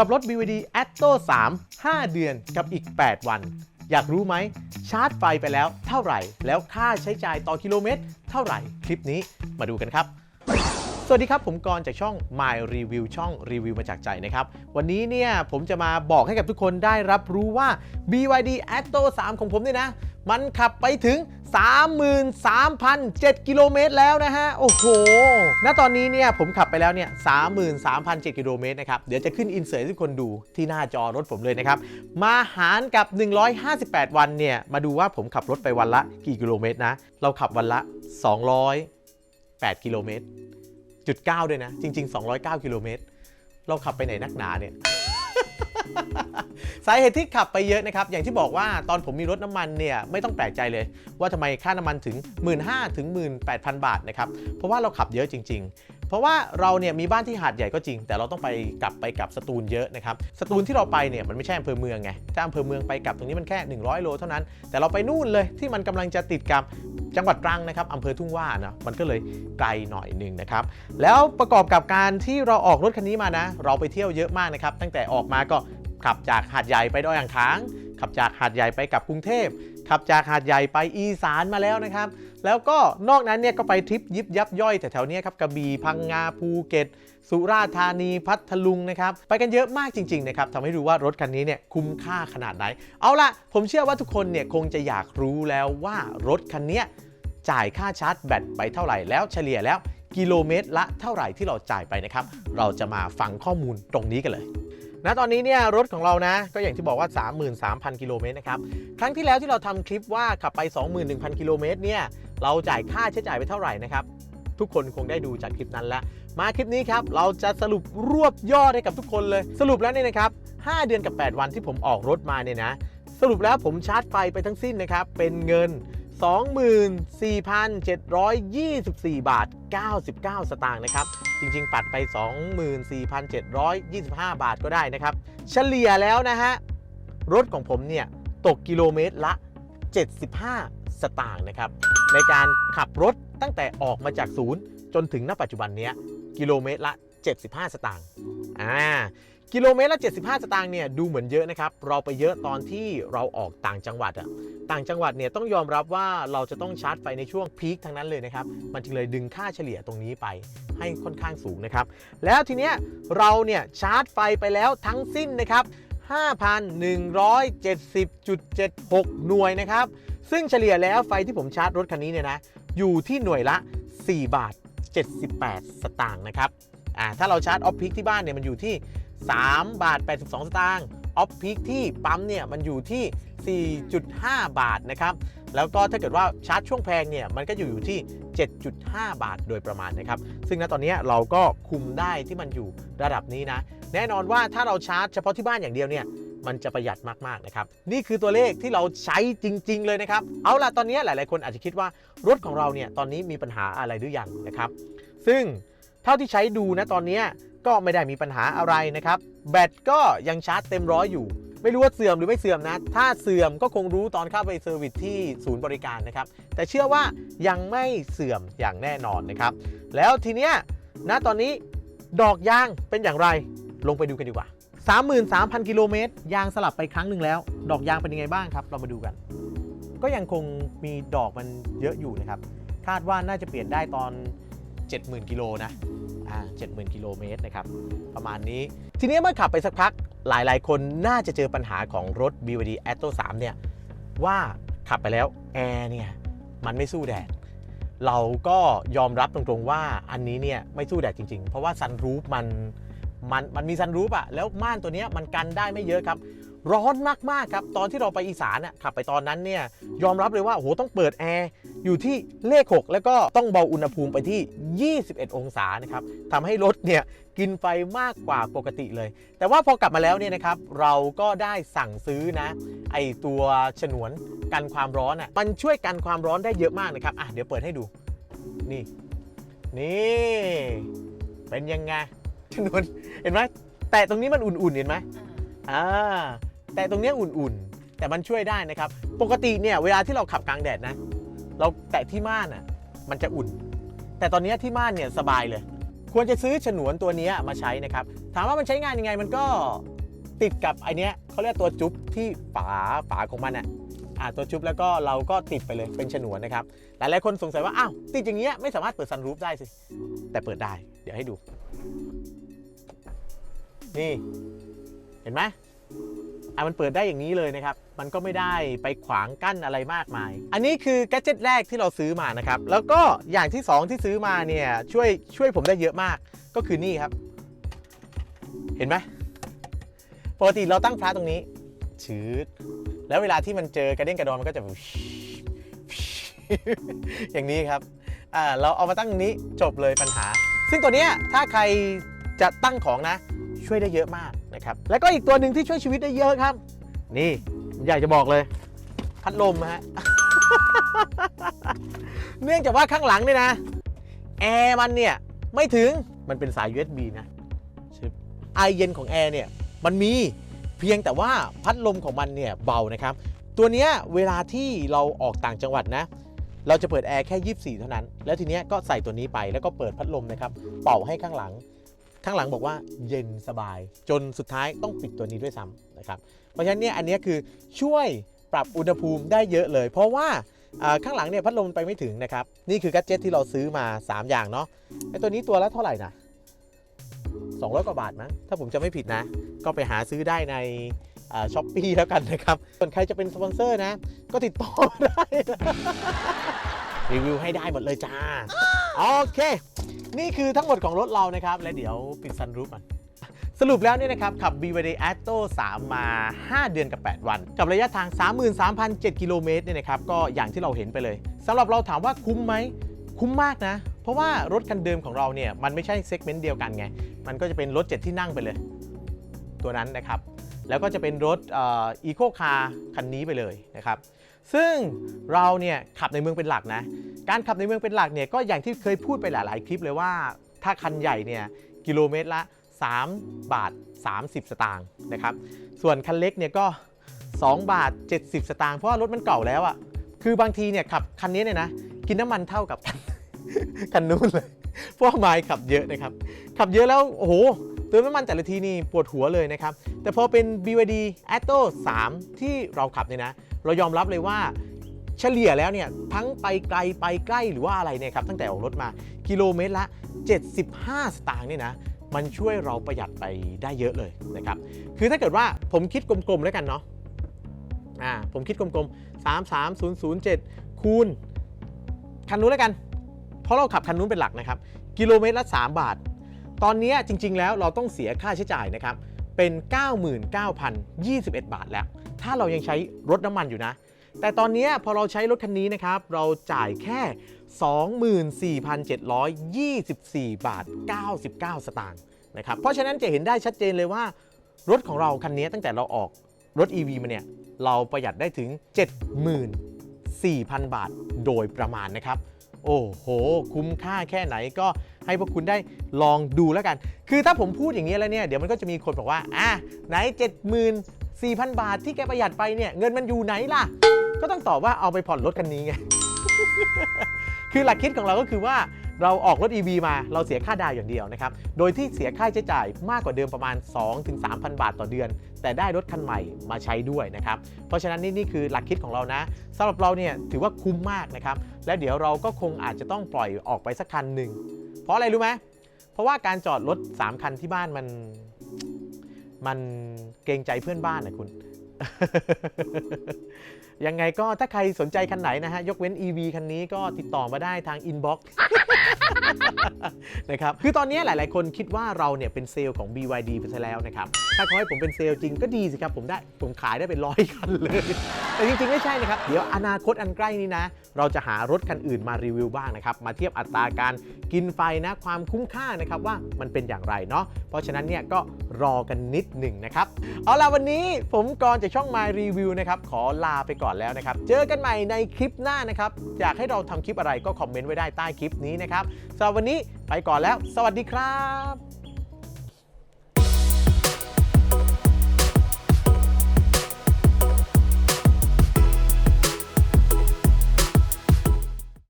ขับรถ BYD Atto 3 5 เดือนกับอีก 8 วัน อยากรู้ไหม ชาร์จไฟไปแล้วเท่าไหร่ แล้วค่าใช้จ่ายต่อกิโลเมตร เท่าไหร่คลิปนี้มาดูกันครับสวัสดีครับ ผมกรจากช่อง My Review ช่องรีวิวมาจากใจนะครับ วันนี้เนี่ยผมจะมาบอกให้กับทุกคนได้รับรู้ว่า BYD Atto 3 ของผมเนี่ยนะ มันขับไปถึง 33,007 กิโลเมตรแล้วนะฮะ โอ้โห ณ ตอนนี้เนี่ยผมขับไปแล้วเนี่ย 33,007 กิโลเมตรนะครับ เดี๋ยวจะขึ้นอินเสิร์ตให้ทุกคนดูที่หน้าจอรถผมเลยนะครับ มาหารกับ 158 วันเนี่ย มาดูว่าผมขับรถไปวันละกี่กิโลเมตรนะ เราขับวันละ 208 กิโลเมตรจุด9ด้วยนะ จริง ๆ 209 กิโลเมตร เราขับไปไหนนักหนาเนี่ย สาเหตุที่ขับไปเยอะนะครับ อย่างที่บอกว่าตอนผมมีรถน้ำมันเนี่ยไม่ต้องแปลกใจเลย ว่าทำไมค่าน้ำมันถึง 1 5 0 0 0ถึง 18,000 บาทนะครับ เพราะว่าเราขับเยอะจริง ๆ เพราะว่าเราเนี่ยมีบ้านที่หาดใหญ่ก็จริง แต่เราต้องไปกลับไปกลับสตูลเยอะนะครับ สตูลที่เราไปเนี่ยมันไม่ใช่อำเภอเมืองไงถ้าอำเภอเมืองไปกลับตรงนี้มันแค่ 100 โลเท่านั้น แต่เราไปนู่นเลยที่มันกำลังจะติดกับจังหวัดตรังนะครับอำเภอทุ่งว่านะมันก็เลยไกลหน่อยหนึ่งนะครับ แล้วประกอบกับการที่เราออกรถคันนี้มานะ เราไปเที่ยวเยอะมากนะครับ ตั้งแต่ออกมาก็ ขับจากหาดใหญ่ไปดอยอ่างขาง ขับจากหาดใหญ่ไปกับกรุงเทพ ขับจากหาดใหญ่ไปอีสานมาแล้วนะครับ แล้วก็นอกนั้นเนี่ยก็ไปทริปยิบยับย่อยแถวๆนี้ครับกระบี่พังงาภูเก็ต สุราษฎร์ธานีพัทลุงนะครับ ไปกันเยอะมากจริงๆนะครับทำให้รู้ว่ารถคันนี้เนี่ยคุ้มค่าขนาดไหน เอาล่ะผมเชื่อว่าทุกคนเนี่ยคงจะอยากรู้แล้วว่ารถคันนี้จ่ายค่าชาร์จแบตไปเท่าไหร่แล้วเฉลี่ยแล้วกิโลเมตรละเท่าไหร่ที่เราจ่ายไปนะครับ เราจะมาฟังข้อมูลตรงนี้กันเลย ณตอนนี้เนี่ยรถของเรานะ ก็อย่างที่บอกว่า 33,000 กิโลเมตรนะครับ ครั้งที่แล้วที่เราทำคลิปว่าขับไป 21,000 กิโลเมตรเนี่ยเราจ่ายค่าใช้จ่ายไปเท่าไหร่นะครับ ทุกคนคงได้ดูจากคลิปนั้นแล้ว มาคลิปนี้ครับ เราจะสรุปรวบยอดให้กับทุกคนเลย สรุปแล้วเนี่ยนะครับ 5 เดือนกับ 8 วันที่ผมออกรถมาเนี่ยนะ สรุปแล้วผมชาร์จไฟไปทั้งสิ้นนะครับเป็นเงิน 24,724 บาท 99 สตางค์นะครับ จริงๆ ปัดไป 24,725 บาทก็ได้นะครับ เฉลี่ยแล้วนะฮะ รถของผมเนี่ย ตกกิโลเมตรละ 75 สตางค์นะครับ ในการขับรถตั้งแต่ออกมาจากศูนย์ จนถึงณปัจจุบันเนี้ยกิโลเมตรละ 75 สตางค์อ่า กิโลเมตรละ 75 สตางค์เนี่ยดูเหมือนเยอะนะครับ เราไปเยอะตอนที่เราออกต่างจังหวัดอะต่างจังหวัดเนี่ยต้องยอมรับว่าเราจะต้องชาร์จไฟในช่วงพีคทั้งนั้นเลยนะครับ มันจึงเลยดึงค่าเฉลี่ยตรงนี้ไปให้ค่อนข้างสูงนะครับ แล้วทีเนี้ยเราเนี่ยชาร์จไฟไปแล้วทั้งสิ้นนะครับ 5,170.76 หน่วยนะครับ ซึ่งเฉลี่ยแล้วไฟที่ผมชาร์จรถคันนี้เนี่ยนะอยู่ที่หน่วยละ 4 บาท 78 สตางค์นะครับอ่าถ้าเราชาร์จออฟพิกที่บ้านเนี่ยมันอยู่ที่ 3 บาท 82 สตางค์ออฟพิกที่ปั๊มเนี่ยมันอยู่ที่ 4.5 บาทนะครับ แล้วก็ถ้าเกิดว่าชาร์จช่วงแพงเนี่ยมันก็อยู่อยู่ที่ 7.5 บาทโดยประมาณนะครับ ซึ่งณตอนนี้เราก็คุมได้ที่มันอยู่ระดับนี้นะ แน่นอนว่าถ้าเราชาร์จเฉพาะที่บ้านอย่างเดียวเนี่ยมันจะประหยัดมากๆนะครับ นี่คือตัวเลขที่เราใช้จริง ๆ เลยนะครับ เอาล่ะตอนนี้หลาย ๆ คนอาจจะคิดว่ารถของเราเนี่ยตอนนี้มีปัญหาอะไรหรือยังนะครับ ซึ่งเท่าที่ใช้ดูนะตอนนี้ ก็ไม่ได้มีปัญหาอะไรนะครับ แบตก็ยังชาร์จเต็มร้อยอยู่ ไม่รู้ว่าเสื่อมหรือไม่เสื่อมนะ ถ้าเสื่อมก็คงรู้ตอนเข้าไปเซอร์วิสที่ศูนย์บริการนะครับ แต่เชื่อว่ายังไม่เสื่อมอย่างแน่นอนนะครับ แล้วทีเนี้ยณตอนนี้ดอกยางเป็นอย่างไรลงไปดูกันดีกว่า 33,000 กิโลเมตรยางสลับไปครั้งหนึ่งแล้ว ดอกยางเป็นยังไงบ้างครับ เรามาดูกัน ก็ยังคงมีดอกมันเยอะอยู่นะครับ คาดว่าน่าจะเปลี่ยนได้ตอน 70,000 กิโลนะ อ่า70,000 กิโลเมตรนะครับ ประมาณนี้ ทีนี้เมื่อขับไปสักพักหลายๆ คนน่าจะเจอปัญหาของรถ BYD Atto 3 เนี่ย ว่าขับไปแล้วแอร์เนี่ย มันไม่สู้แดด เราก็ยอมรับตรงๆว่าอันนี้เนี่ย ไม่สู้แดดจริงๆ เพราะว่าซันรูฟมันมันมันมีซันรูฟอะแล้วม่านตัวเนี้ยมันกันได้ไม่เยอะครับ ร้อนมากๆครับตอนที่เราไปอีสานอะขับไปตอนนั้นเนี่ยยอมรับเลยว่าโอ้โหต้องเปิดแอร์อยู่ที่เลข 6 แล้วก็ต้องเบาอุณหภูมิไปที่ 21 องศานะครับทำให้รถเนี่ยกินไฟมากกว่าปกติเลย แต่ว่าพอกลับมาแล้วเนี่ยนะครับเราก็ได้สั่งซื้อนะไอตัวฉนวนกันความร้อนอะมันช่วยกันความร้อนได้เยอะมากนะครับอะเดี๋ยวเปิดให้ดูนี่นี่เป็นยังไงฉนวนเห็นไหมแต่ตรงนี้มันอุ่นๆเห็นไหมอ่า แต่ตรงนี้อุ่นๆ แต่มันช่วยได้นะครับ ปกติเนี่ยเวลาที่เราขับกลางแดดนะ เราแตะที่ม่านอะมันจะอุ่น แต่ตอนนี้ที่ม่านเนี่ยสบายเลย ควรจะซื้อฉนวนตัวนี้มาใช้นะครับ ถามว่ามันใช้งานยังไงมันก็ติดกับไอเนี้ยเขาเรียกตัวจุ๊บที่ฝาฝาของมันอะอ่าตัวจุ๊บแล้วก็เราก็ติดไปเลยเป็นฉนวนนะครับ หลายๆคนสงสัยว่าอ้าวติดอย่างเงี้ยไม่สามารถเปิดซันรูฟได้สิ แต่เปิดได้ เดี๋ยวให้ดู นี่ เห็นไหม อะมันเปิดได้อย่างนี้เลยนะครับ มันก็ไม่ได้ไปขวางกั้นอะไรมากมาย อันนี้คือแกจ็ตแรกที่เราซื้อมานะครับ แล้วก็อย่างที่ 2 ที่ซื้อมาเนี่ยช่วยช่วยผมได้เยอะมาก ก็คือนี่ครับ เห็นไหมปกติเราตั้งพระตรงนี้ชืดแล้วเวลาที่มันเจอกระเด้งกระดอนมันก็จะอย่างนี้ครับอ่าเราเอามาตั้งตรงนี้จบเลยปัญหา ซึ่งตัวเนี้ยถ้าใครจะตั้งของนะ ช่วยได้เยอะมาก นะครับ แล้วก็อีกตัวหนึ่งที่ช่วยชีวิตได้เยอะครับ นี่อยากจะบอกเลย พัดลมฮะ เนื่องจากว่าข้างหลังเนี่ยนะ แอร์มันเนี่ย ไม่ถึงมันเป็นสาย USB นะชึบไอเย็นของแอร์เนี่ยมันมีเพียงแต่ว่าพัดลมของมันเนี่ยเบานะครับ ตัวเนี้ยเวลาที่เราออกต่างจังหวัดนะ เราจะเปิดแอร์แค่ 24 เท่านั้น แล้วทีเนี้ยก็ใส่ตัวนี้ไปแล้วก็เปิดพัดลมนะครับ เป่าให้ข้างหลัง ข้างหลังบอกว่าเย็นสบาย จนสุดท้ายต้องปิดตัวนี้ด้วยซ้ำนะครับ เพราะฉะนั้นเนี่ยอันนี้คือช่วยปรับอุณหภูมิได้เยอะเลย เพราะว่าข้างหลังเนี่ยพัดลมไปไม่ถึงนะครับ นี่คือกัจเจตที่เราซื้อมา 3 อย่างเนาะไอตัวนี้ตัวละเท่าไหร่นะ200 กว่าบาทมั้งถ้าผมจะไม่ผิดนะ ก็ไปหาซื้อได้ในช้อปปี้แล้วกันนะครับ ส่วนใครจะเป็นสปอนเซอร์นะ ก็ติดต่อได้ รีวิวให้ได้หมดเลยจ้า โอเค นี่คือทั้งหมดของรถเรานะครับ และเดี๋ยวปิดซันรูฟก่อนสรุปแล้วเนี่ยนะครับ ขับ BYD Atto 3 มา 5 เดือนกับ 8 วัน กับระยะทาง 33,007 กิโลเมตรเนี่ยนะครับ ก็อย่างที่เราเห็นไปเลยสำหรับเราถามว่าคุ้มไหม คุ้มมากนะ เพราะว่ารถคันเดิมของเราเนี่ย มันไม่ใช่เซกเมนต์เดียวกันไง มันก็จะเป็นรถ 7 ที่นั่งไปเลย ตัวนั้นนะครับ แล้วก็จะเป็นรถอีโคคาร์คันนี้ไปเลยนะครับซึ่งเราเนี่ยขับในเมืองเป็นหลักนะ การขับในเมืองเป็นหลักเนี่ยก็อย่างที่เคยพูดไปหลาย ๆ คลิปเลยว่า ถ้าคันใหญ่เนี่ยกิโลเมตรละ 3 บาท 30 สตางค์นะครับ ส่วนคันเล็กเนี่ยก็ 2 บาท 70 สตางค์เพราะว่ารถมันเก่าแล้วอะ่ะคือบางทีเนี่ยขับคันนี้เนี่ยนะกินน้ำมันเท่ากับคันคันนู้นเลยเพราะว่าไมล์ขับเยอะนะครับ ขับเยอะแล้วโอ้โหเติมน้ำมันแต่ละทีนี่ปวดหัวเลยนะครับ แต่พอเป็น BYD Atto 3 ที่เราขับเนี่ยนะ เรายอมรับเลยว่า เฉลี่ยแล้วเนี่ยทั้งไปไกลไปใกล้หรือว่าอะไรเนี่ยครับตั้งแต่ออกรถมากิโลเมตรละ 75 สตางค์เนี่ยนะมันช่วยเราประหยัดไปได้เยอะเลยนะครับคือถ้าเกิดว่าผมคิดกลมๆแล้วกันเนาะอ่าผมคิดกลมๆ 33007 คูณคันนู้นแล้วกัน เพราะเราขับคันนู้นเป็นหลักนะครับกิโลเมตรละ 3 บาท ตอนนี้จริง ๆ แล้วเราต้องเสียค่าใช้จ่ายนะครับเป็น 99,021 บาทแล้ว ถ้าเรายังใช้รถน้ำมันอยู่นะ แต่ตอนนี้พอเราใช้รถคันนี้นะครับ เราจ่ายแค่ 24,724 บาท 99 สตางค์นะครับ เพราะฉะนั้นจะเห็นได้ชัดเจนเลยว่ารถของเราคันนี้ตั้งแต่เราออกรถ EV มาเนี่ย เราประหยัดได้ถึง 74,000 บาทโดยประมาณนะครับโอ้โห คุ้มค่าแค่ไหนก็ให้พวกคุณได้ลองดูแล้วกัน คือถ้าผมพูดอย่างนี้แล้วเนี่ย เดี๋ยวมันก็จะมีคนบอกว่า อะ ไหน 74,000 บาทที่แกประหยัดไปเนี่ย เงินมันอยู่ไหนล่ะ ก็ต้องตอบว่าเอาไปผ่อนรถคันนี้ไง คือหลักคิดของเราก็คือว่าเราออกรถ EV มาเราเสียค่าดาวน์อย่างเดียวนะครับ โดยที่เสียค่าใช้จ่ายมากกว่าเดิมประมาณ 2-3,000 บาทต่อเดือน แต่ได้รถคันใหม่มาใช้ด้วยนะครับ เพราะฉะนั้นนี่นี่คือหลักคิดของเรานะสำหรับเราเนี่ยถือว่าคุ้มมากนะครับ และเดี๋ยวเราก็คงอาจจะต้องปล่อยออกไปสักคันหนึ่ง เพราะอะไรรู้ไหมเพราะว่าการจอดรถ 3 คันที่บ้านมัน มันเกรงใจเพื่อนบ้านนะคุณ ยังไงก็ถ้าใครสนใจคันไหนนะฮะ ยกเว้น EV คันนี้ก็ติดต่อมาได้ทางอินบ็อกซ์ นะครับคือตอนนี้หลาย ๆ คนคิดว่าเราเนี่ยเป็นเซลล์ของ BYD ไปซะแล้วนะครับ ถ้าเขาให้ผมเป็นเซลล์จริงก็ดีสิครับ ผมได้ผมขายได้เป็นร้อยคันเลย แต่จริง ๆ ไม่ใช่นะครับ เดี๋ยวอนาคตอันใกล้นี้นะ เราจะหารถคันอื่นมารีวิวบ้างนะครับ มาเทียบอัตราการกินไฟนะความคุ้มค่านะครับว่ามันเป็นอย่างไรเนาะเพราะฉะนั้นเนี่ยก็รอกันนิดหนึ่งนะครับเอาล่ะวันนี้ผมกรจากช่อง My Review นะครับขอลาไปก่อนแล้วนะครับเจอกันใหม่ในคลิปหน้านะครับอยากให้เราทำคลิปอะไรก็คอมเมนต์ไว้ได้ใต้คลิปนี้นะครับนะครับสำหรับวันนี้ไปก่อนแล้ว สวัสดีครับ